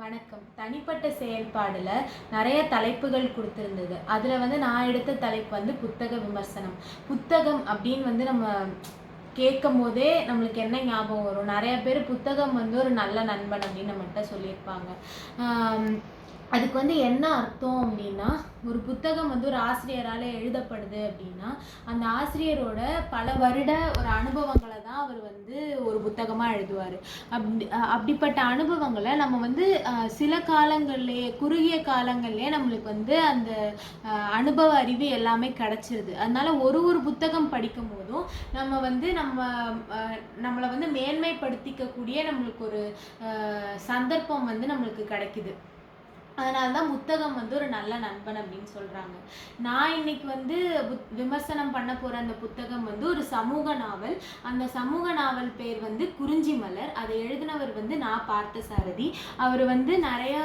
வணக்கம். தனிப்பட்ட செயல்பாடில் நிறைய தலைப்புகள் கொடுத்துருந்தது. அதில் வந்து நான் எடுத்த தலைப்பு வந்து புத்தக விமர்சனம். புத்தகம் அப்படின்னு வந்து நம்ம கேட்கும் போதே நம்மளுக்கு என்ன ஞாபகம் வரும்? நிறைய பேர் புத்தகம் வந்து ஒரு நல்ல நண்பன் அப்படின்னு நம்மகிட்ட சொல்லியிருப்பாங்க. அதுக்கு வந்து என்ன அர்த்தம் அப்படின்னா ஒரு புத்தகம் வந்து ஒரு ஆசிரியரால் எழுதப்படுது அப்படின்னா அந்த ஆசிரியரோட பல வருட ஒரு அனுபவங்களை தான் அவர் வந்து ஒரு புத்தகமாக எழுதுவார். அப்படி அப்படிப்பட்ட அனுபவங்களை நம்ம வந்து சில காலங்கள்லேயே குறுகிய காலங்கள்லேயே நம்மளுக்கு வந்து அந்த அனுபவ அறிவு எல்லாமே கிடச்சிருது. அதனால ஒரு ஒரு புத்தகம் படிக்கும் போதும் நம்ம வந்து நம்ம நம்மளை வந்து மேன்மைப்படுத்திக்கக்கூடிய நம்மளுக்கு ஒரு சந்தர்ப்பம் வந்து நம்மளுக்கு கிடைக்குது. அதனால தான் புத்தகம் வந்து ஒரு நல்ல நண்பன் அப்படின்னு சொல்கிறாங்க நான் இன்னைக்கு வந்து புத்- விமர்சனம் பண்ண போகிற அந்த புத்தகம் வந்து ஒரு சமூக நாவல். அந்த சமூக நாவல் பேர் வந்து குறிஞ்சி மலர். அதை எழுதினவர் வந்து நான் பார்த்த சாரதி அவர் வந்து நிறையா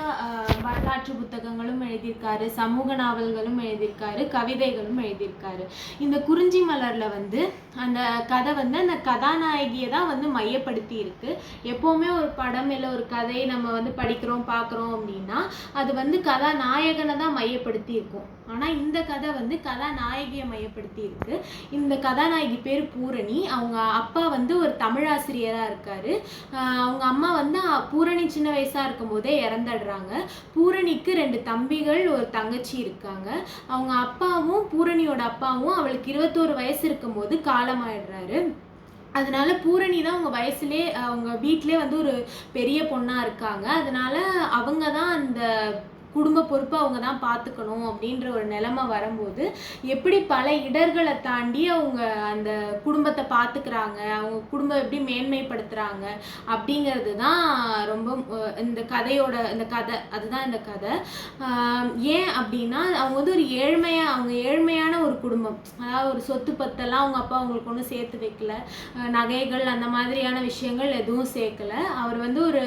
வரலாற்று புத்தகங்களும் எழுதியிருக்காரு சமூக நாவல்களும் எழுதியிருக்காரு கவிதைகளும் எழுதியிருக்காரு. இந்த குறிஞ்சி மலரில் வந்து அந்த கதை வந்து அந்த கதாநாயகியை தான் வந்து மையப்படுத்தி இருக்கு எப்போவுமே ஒரு படம் இல்லை ஒரு கதையை நம்ம வந்து படிக்கிறோம் பார்க்குறோம் அப்படின்னா அது வந்து கதாநாயகனை தான் மையப்படுத்தி இருக்கும் ஆனால் இந்த கதை வந்து கதாநாயகியை மையப்படுத்தி இருக்கு இந்த கதாநாயகி பேர் பூரணி. அவங்க அப்பா வந்து ஒரு தமிழாசிரியராக இருக்காரு. அவங்க அம்மா வந்து பூரணி சின்ன வயசாக இருக்கும்போதே இறந்துடுறாங்க. பூரணிக்கு ரெண்டு தம்பிகள் ஒரு தங்கச்சி இருக்காங்க. அவங்க அப்பாவும் பூரணியோட அப்பாவும் அவளுக்கு இருபத்தோரு வயசு இருக்கும்போது காலமாயிடுறாரு. அதனால பூரணி தான் அவங்க வயசுலே அவங்க வீட்டிலே வந்து ஒரு பெரிய பொண்ணாக இருக்காங்க. அதனால அவங்க தான் அந்த குடும்ப பொறுப்பை அவங்க தான் பார்த்துக்கணும் அப்படின்ற ஒரு நிலமை வரும்போது எப்படி பல இடர்களை தாண்டி அவங்க அந்த குடும்பத்தை பார்த்துக்கிறாங்க அவங்க குடும்பம் எப்படி மேன்மைப்படுத்துகிறாங்க அப்படிங்கிறது தான் ரொம்ப இந்த கதையோட இந்த கதை அதுதான் இந்த கதை. ஏன் அப்படின்னா அவங்க வந்து ஒரு ஏழ்மையாக அவங்க ஏழ்மையான ஒரு குடும்பம். அதாவது ஒரு சொத்து பத்தெல்லாம் அவங்க அப்பா அவங்களுக்கு ஒன்றும் சேர்த்து வைக்கல. நகைகள் அந்த மாதிரியான விஷயங்கள் எதுவும் சேர்க்கல. அவர் வந்து ஒரு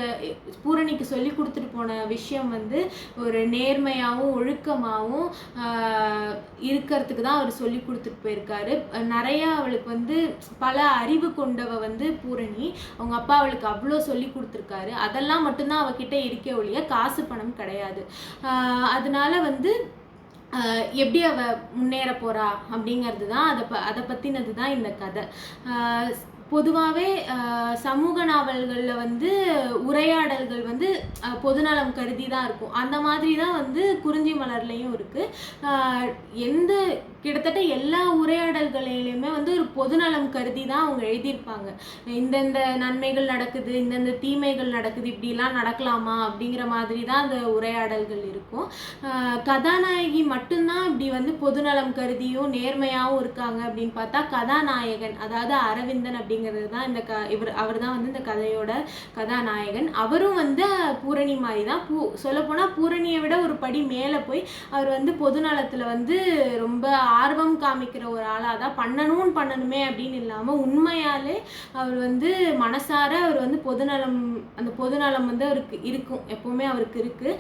பூரணிக்கு சொல்லி கொடுத்துட்டு போன விஷயம் வந்து ஒரு நேர்மையாகவும் ஒழுக்கமாகவும் இருக்கிறதுக்கு தான் அவர் சொல்லி கொடுத்துட்டு போயிருக்காரு. நிறையா அவளுக்கு வந்து பல அறிவு கொண்டவ வந்து பூரணி. அவங்க அப்பா அவளுக்கு அவ்வளோ சொல்லி கொடுத்துருக்காரு. அதெல்லாம் மட்டும்தான் அவகிட்ட இருக்கே ஒழிய காசு பணம் கிடையாது. அதனால வந்து எப்படி அவ முன்னேற போறா அப்படிங்கிறது தான் அதை ப அதை பற்றினது தான் இந்த கதை. பொதுவாகவே சமூக நாவல்களில் வந்து உரையாடல்கள் வந்து பொதுநலம் கருதி தான் இருக்கும். அந்த மாதிரி தான் வந்து குறிஞ்சி மலர்லேயும் இருக்குது எந்த கிட்டத்தட்ட எல்லா உரையாடல்களிலையுமே வந்து ஒரு பொதுநலம் கருதி தான் அவங்க எழுதியிருப்பாங்க. இந்தந்த நன்மைகள் நடக்குது இந்தந்த தீமைகள் நடக்குது இப்படிலாம் நடக்கலாமா அப்படிங்கிற மாதிரி தான் அந்த உரையாடல்கள் இருக்கும். கதாநாயகி மட்டும்தான் இப்படி வந்து பொதுநலம் கருதியும் நேர்மையாகவும் இருக்காங்க அப்படின்னு பார்த்தா கதாநாயகன் அதாவது அரவிந்தன் அப்படிங்கிறது தான் இந்த க இவர் அவர் தான் வந்து இந்த கதையோட கதாநாயகன். அவரும் வந்து பூரணி மாதிரி தான். பூ சொல்லப்போனால் பூரணியை விட ஒரு படி மேலே போய் அவர் வந்து பொதுநலத்தில் வந்து ரொம்ப ஆர்வம் காமிக்கிற ஒரு ஆளாக தான் பண்ணணும் பண்ணணுமே அப்படின்னு இல்லாமல் உண்மையாலே அவர் வந்து மனசார அவர் வந்து பொதுநலம் அந்த பொதுநலம் வந்து அவருக்கு இருக்கும். எப்போவுமே அவருக்கு இருக்குது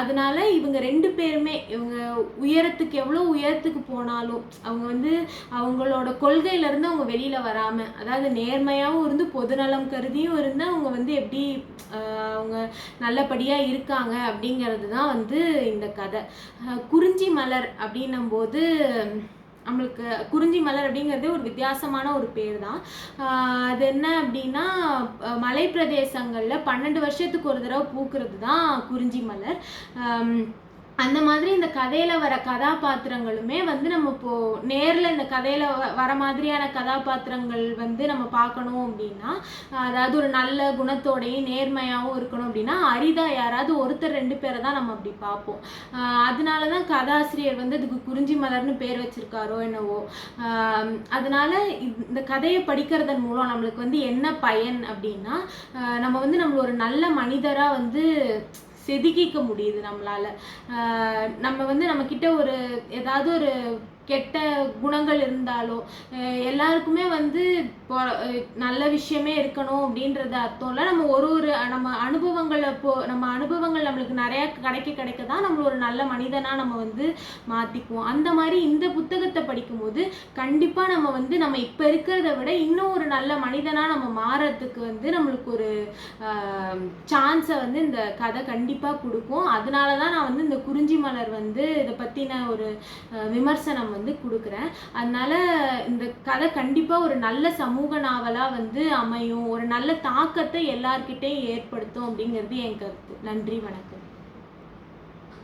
அதனால் இவங்க ரெண்டு பேருமே இவங்க உயரத்துக்கு எவ்வளோ உயரத்துக்கு போனாலும் அவங்க வந்து அவங்களோட கொள்கையிலேருந்து அவங்க வெளியில் வராமல் அதாவது நேர்மையாகவும் இருந்து பொதுநலம் கருதியும் இருந்து அவங்க வந்து எப்படி அவங்க நல்லபடியாக இருக்காங்க அப்படிங்கிறது தான் வந்து இந்த கதை. குறிஞ்சி மலர் அப்படின்னும் போது நம்மளுக்கு குறிஞ்சி மலர் அப்படிங்கிறது ஒரு வித்தியாசமான ஒரு பேர் தான் அது என்ன அப்படின்னா மலை பிரதேசங்களில் பன்னெண்டு வருஷத்துக்கு ஒரு தடவை பூக்கிறது தான் குறிஞ்சி மலர். அந்த மாதிரி இந்த கதையில வர கதாபாத்திரங்களுமே வந்து நம்ம இப்போ நேர்ல இந்த கதையில வ- வர மாதிரியான கதாபாத்திரங்கள் வந்து நம்ம பார்க்கணும் அப்படின்னா அதாவது ஒரு நல்ல குணத்தோடையும் நேர்மையாகவும் இருக்கணும் அப்படின்னா அரிதா யாராவது ஒருத்தர் ரெண்டு பேரை தான் நம்ம அப்படி பார்ப்போம். அதனால தான் கதாசிரியர் வந்து அதுக்கு குறிஞ்சி மலர்னு பேர் வச்சிருக்காரோ என்னவோ. அதனால இந்த- கதையை படிக்கிறதன் மூலம் நம்மளுக்கு வந்து என்ன பயன் அப்படின்னா நம்ம வந்து நம்மள ஒரு நல்ல மனிதரா வந்து செதுக்கிக்க முடியுது நம்மளால். நம்ம வந்து நம்மக்கிட்ட ஒரு ஏதாவது ஒரு கெட்ட குணங்கள் இருந்தாலோ எல்லாருக்குமே வந்து நல்ல விஷயமே இருக்கணும் அப்படின்றது அர்த்தம் இல்லை நம்ம ஒரு ஒரு நம்ம அனுபவங்களை போ நம்ம அனுபவங்கள் நம்மளுக்கு நிறையா கிடைக்க கிடைக்க தான் நம்மள ஒரு நல்ல மனிதனாக நம்ம வந்து மாற்றிக்குவோம் அந்த மாதிரி இந்த புத்தகத்தை படிக்கும்போது கண்டிப்பாக நம்ம வந்து நம்ம இப்போ இருக்கிறத விட இன்னும் ஒரு நல்ல மனிதனாக நம்ம மாறத்துக்கு வந்து நம்மளுக்கு ஒரு சான்ஸை வந்து இந்த கதை கண்டிப்பாக கொடுக்கும். அதனால தான் நான் வந்து இந்த குறிஞ்சி மலர் வந்து இதை பற்றின ஒரு விமர்சனம் நான் வந்து கொடுக்குறேன். அதனால இந்த கதை கண்டிப்பாக ஒரு நல்ல சமூக நாவலாக வந்து அமையும். ஒரு நல்ல தாக்கத்தை எல்லார்கிட்டையும் ஏற்படுத்தும் அப்படிங்கிறது என் கருத்து. நன்றி வணக்கம்.